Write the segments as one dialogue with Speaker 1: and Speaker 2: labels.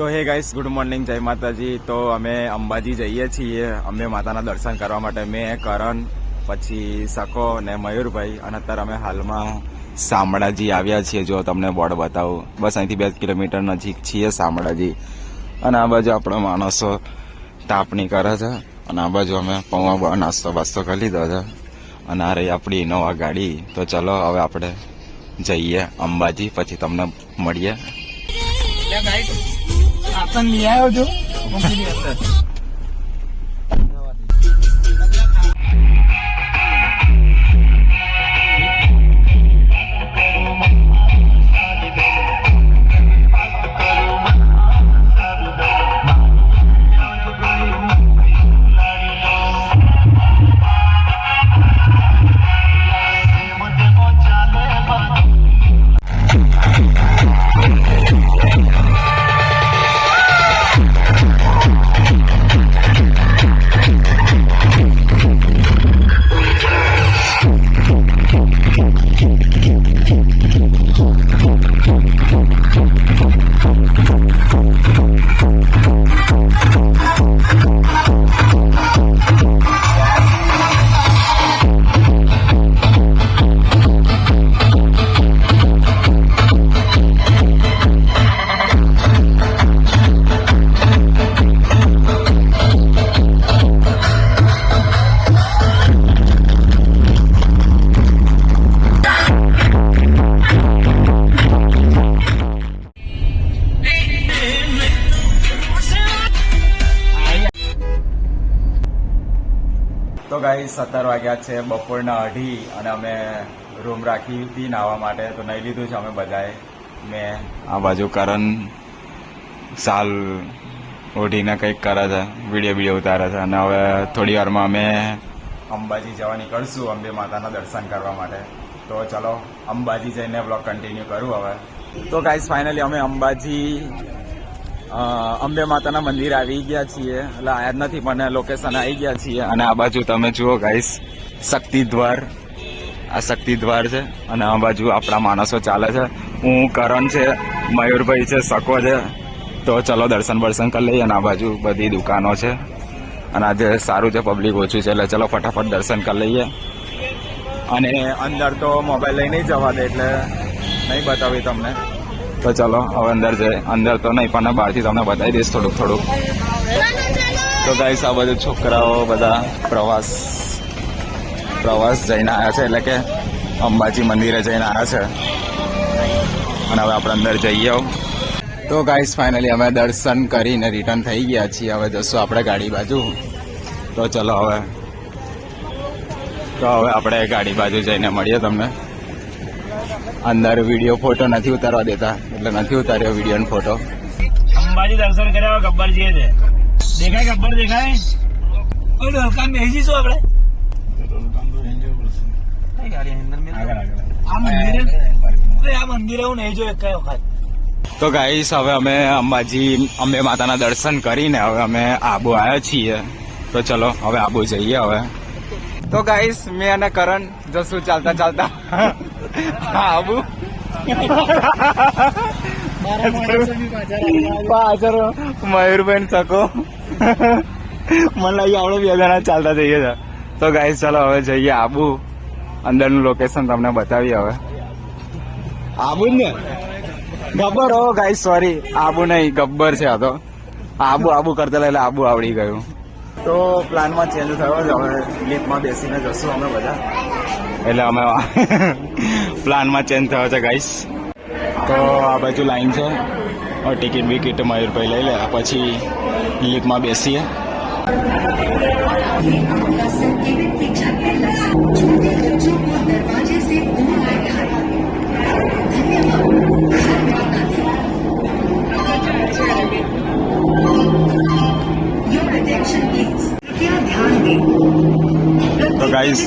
Speaker 1: તો હે guys good morning જય માતાજી. તો અમે અંબાજી જઈએ છીએ. અમે માતાના દર્શન કરવા માટે મેં, કરણ, પછી સકો ને મયુરભાઈ. અને અત્યારે અમે હાલમાં શામળાજી આવ્યા છીએ. જો તમને બોર્ડ બતાવું. બસ અહીંથી બે કિલોમીટર નજીક છીએ શામળાજી. અને આ બાજુ આપણા માણસો તાપણી કરે છે. અને આ બાજુ અમે પૌવા નાસ્તો બાસ્તો કરી લીધો છે. અને આ રહી આપણી ઇનોવા ગાડી. તો ચલો હવે આપણે જઈએ અંબાજી. પછી તમને મળીએ.
Speaker 2: આપણ લઈ આવ્યો છું
Speaker 1: તો ગાઈ સત્તર વાગ્યા છે, બપોરના અઢી અને અમે રૂમ રાખી હતી નાહવા માટે, તો નહીં લીધું છે અમે બધાએ. મેં આ બાજુ કરણ સાલ ઓઢીને કંઈક કરે છે વીડિયો વીડિયો ઉતારે છે. અને હવે થોડી વારમાં અમે અંબાજી જવા નીકળશું, અંબે માતાના દર્શન કરવા માટે. તો ચલો, અંબાજી જઈને બ્લોગ કન્ટિન્યુ કરું હવે. તો ગાઈસ ફાઇનલી અમે અંબાજી અંબે માતાના મંદિર આવી ગયા છીએ. એટલે આયા નથી, પણ લોકેશન આવી ગયા છીએ. અને આ બાજુ તમે જુઓ ગાઈસ શક્તિ દ્વાર આ શક્તિ દ્વાર છે અને આ બાજુ આપણા માણસો ચાલે છે. હું, કરણ છે, મયુરભાઈ છે સકો છે. તો ચલો દર્શન બર્શન કરી લઈએ અને આ બાજુ બધી દુકાનો છે. અને આજે સારું છે પબ્લિક ઓછું છે, એટલે ચલો ફટાફટ દર્શન કરી લઈએ. અને અંદર તો મોબાઈલ લઈ નહીં જવા દે એટલે નહીં બતાવી તમને. તો ચલો, હવે અંદર જઈએ અંદર તો નહીં, પણ બહારથી તમને બતાવી દઈશ થોડુંક થોડુંક. તો ગાઈસ આ બધું છોકરાઓ બધા પ્રવાસ પ્રવાસ જઈને આવ્યા છે, એટલે કે અંબાજી મંદિરે જઈને આવ્યા છે. અને હવે આપણે અંદર જઈએ તો ગાઈસ ફાઇનલી અમે દર્શન કરીને રિટર્ન થઈ ગયા છીએ. હવે જશું આપણે ગાડી બાજુ. તો ચલો હવે, તો હવે આપણે ગાડી બાજુ જઈને મળીએ તમને. અંદર વીડિયો ફોટો નથી ઉતારવા દેતા. એટલે નથી ઉતાર્યો વીડિયો ફોટો
Speaker 2: અંબાજી દર્શન કર્યા ગબ્બરજી છે. દેખાય ગબ્બર દેખાય? ડોલકા મેજી શું આપણે.
Speaker 1: તો ગાઈસ હવે અમે અંબાજી અંબે માતાના દર્શન કરીને હવે અમે આબુ આવ્યા છીએ. તો ચલો હવે આબુ જઈએ હવે. તો ગાઈસ મેં અને કરણ જશું ચાલતા ચાલતા. પાછળ મયુરબેન શકો. મને લાગી આપણે બે જણા ચાલતા જઈએ છે. તો ગાઈસ ચાલો હવે જઈએ આબુ. અંદરનું લોકેશન તમને બતાવીએ હવે. આબુ ને? ગબ્બર હો ગાઈસ સોરી આબુ નહીં, ગબ્બર છે આ તો. આબુ આબુ કરતા એટલે આબુ આવડી ગયું. તો પ્લાનમાં ચેન્જ થયો છે હવે લિફ્ટમાં બેસીને જશું અમે બધા. એટલે અમે પ્લાનમાં ચેન્જ થયો છે ગાઈસ તો આ બાજુ લાઈન છે. ટિકિટ બિકિટ મયુરભાઈ લઈ લે, પછી લિફ્ટમાં બેસીએ.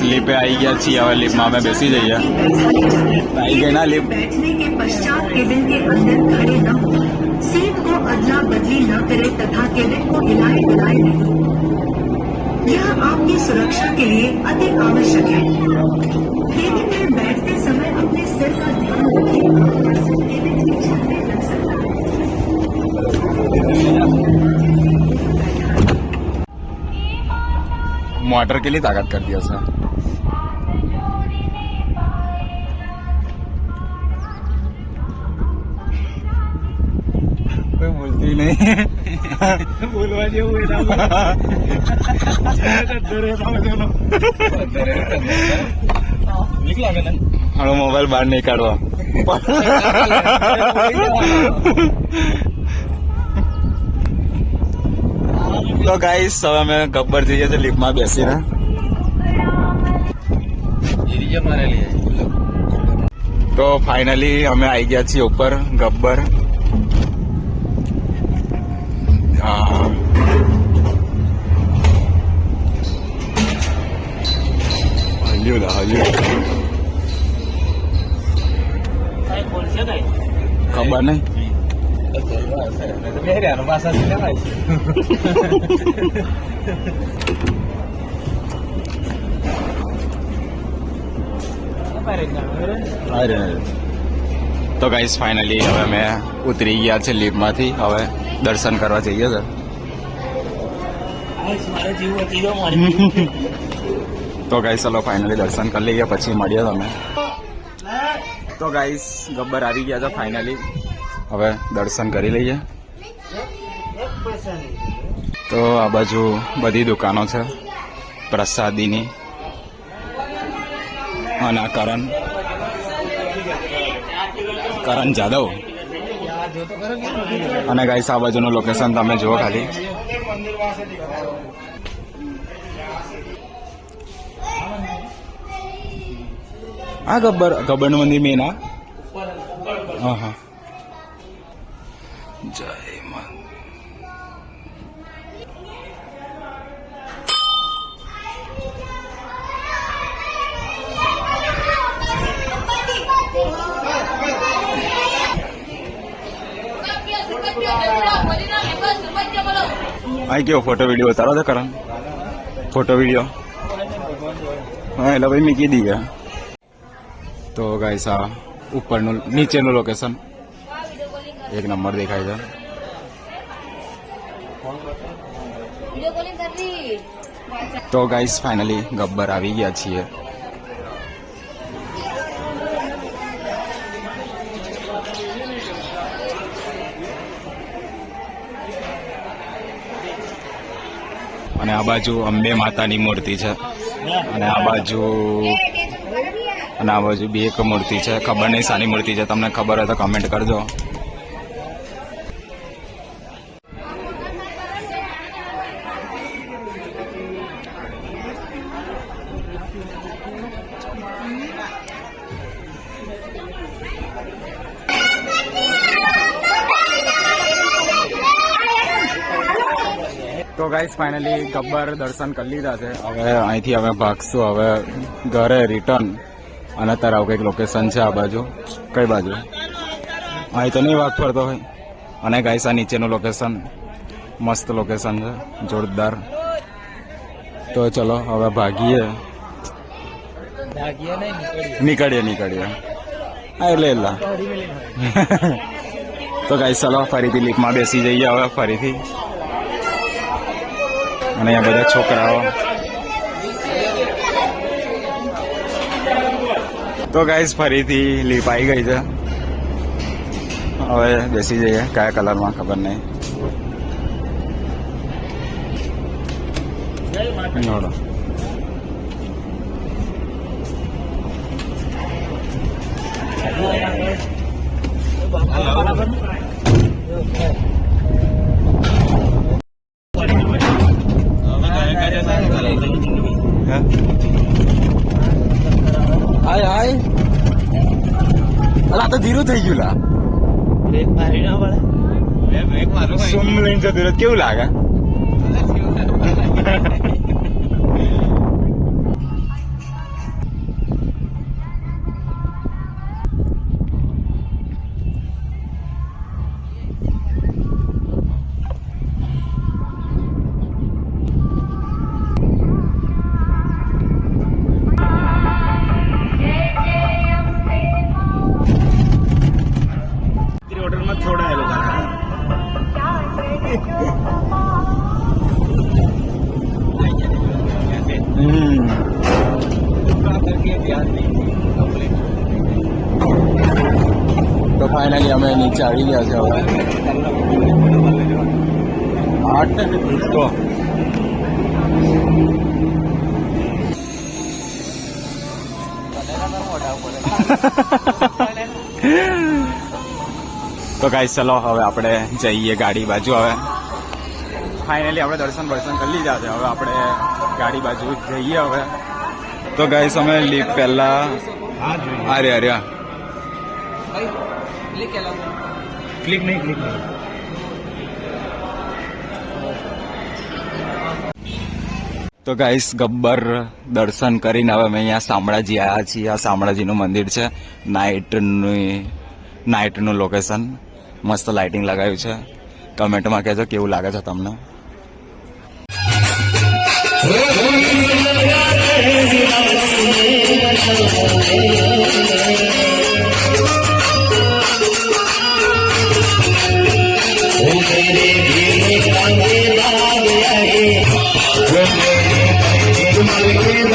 Speaker 1: लिप आई गया अच्छी आवाज़ लिप माँ बेसी जाइए ना लिप
Speaker 3: बैठने के पश्चात केबिन के अंदर खड़े न सीट को अदला बदली न करे तथा केबिन को हिलाए हिलाए यह आपकी सुरक्षा के लिए अति आवश्यक है। केबिन में बैठते समय अपने सिर का मोटर के
Speaker 1: लिए ताकत कर दिया सर। નહીં મોબાઈલ બહાર નહીં કાઢવા. તો ગાઈસ હવે અમે ગબ્બર જઈએ છીએ લિફ્ટમાં બેસીને. તો ફાઇનલી અમે આવી ગયા છીએ ઉપર ગબ્બર. હા. હલ્યું લા હલ્યું? ખબર નહીં
Speaker 2: ના,
Speaker 1: તો ગાઈસ ફાઇનલી હવે અમે ઉતરી ગયા છે લિફ્ટમાંથી હવે દર્શન કરવા જઈએ
Speaker 2: તો
Speaker 1: તો ગાઈસ ચલો ફાઇનલી દર્શન કરી લઈએ પછી મળીએ તમે તો ગાઈસ ગબ્બર આવી ગયા છે ફાઇનલી હવે દર્શન કરી લઈએ. તો આ બાજુ બધી દુકાનો છે. પ્રસાદીની અને આ કરણ કરણ જાદવ. અને ગાઈસ આ બાજુનું લોકેશન તમે જુઓ ખાલી. આ ગબ્બર ગબ્બરનું મંદિર મેન આ? હા હા. જય મા અહીં કેવો ફોટો વીડિયો બતાવો તો કરણ. ફોટો વીડિયો હા, એટલે ભાઈ મેં કીધી ગયા તો ગાઈસ આ ઉપરનું, નીચેનું લોકેશન એક નંબર દેખાય છે. તો ગાઈસ ફાઇનલી ગબ્બર આવી ગયા છીએ. અને આ બાજુ અંબે માતાની મૂર્તિ છે. અને આ બાજુ અને આ બાજુ બી એક મૂર્તિ છે. ખબર નહીં સાની મૂર્તિ છે. તમને ખબર હોય તો કમેન્ટ કરજો. તો ગાઈસ ફાઇનલી ગબ્બર દર્શન કરી લીધા છે. હવે અહીંથી અમે ભાગશું. હવે ઘરે રિટર્ન અને તારા કંઈક લોકેશન છે આ બાજુ. કઈ બાજુ? અહીં તો નહીં વાગ ફરતો હોય અને ગાઈસ આ નીચેનું લોકેશન મસ્ત લોકેશન છે. જોરદાર. તો ચલો હવે ભાગીએ. નીકળીએ. નીકળીએ હા એટલે એટલા તો ગાઈસ ચલો ફરીથી લીફમાં બેસી જઈએ હવે ફરીથી. અને અહીંયા બધા છોકરાઓ. તો ગાઈસ ફરીથી લીપ આવી ગઈ છે. હવે બેસી જઈએ, કયા કલરમાં ખબર નહીં.
Speaker 2: જય માતા.
Speaker 1: નોડો હાય હાય ધીરું થઈ ગયું લા?
Speaker 2: બ્રેક મારી ના પડે.
Speaker 1: સુમ લઈને જતું કેવું લાગે? અમે ગયા છે હવે. આઠ તો તો ગાઈ ચલો હવે આપણે જઈએ ગાડી બાજુ હવે. ફાઇનલી આપણે દર્શન દર્શન કરી લીધા છે. હવે આપણે ગાડી બાજુ જઈએ હવે. તો ગાઈસ અમે લીપ પહેલા
Speaker 2: હા. જોઈએ
Speaker 1: અરે અરે
Speaker 2: क्लिक नहीं क्लिक नहीं
Speaker 1: તો ગાઈસ ગબ્બર દર્શન કરીને હવે અમે અહીંયા શામળાજી આવ્યા છીએ. આ શામળાજીનું મંદિર છે. નાઇટની નાઇટનું લોકેશન મસ્ત લાઇટિંગ લગાવ્યું છે. કમેન્ટમાં કહેજો કેવું લાગે છે તમને. Again.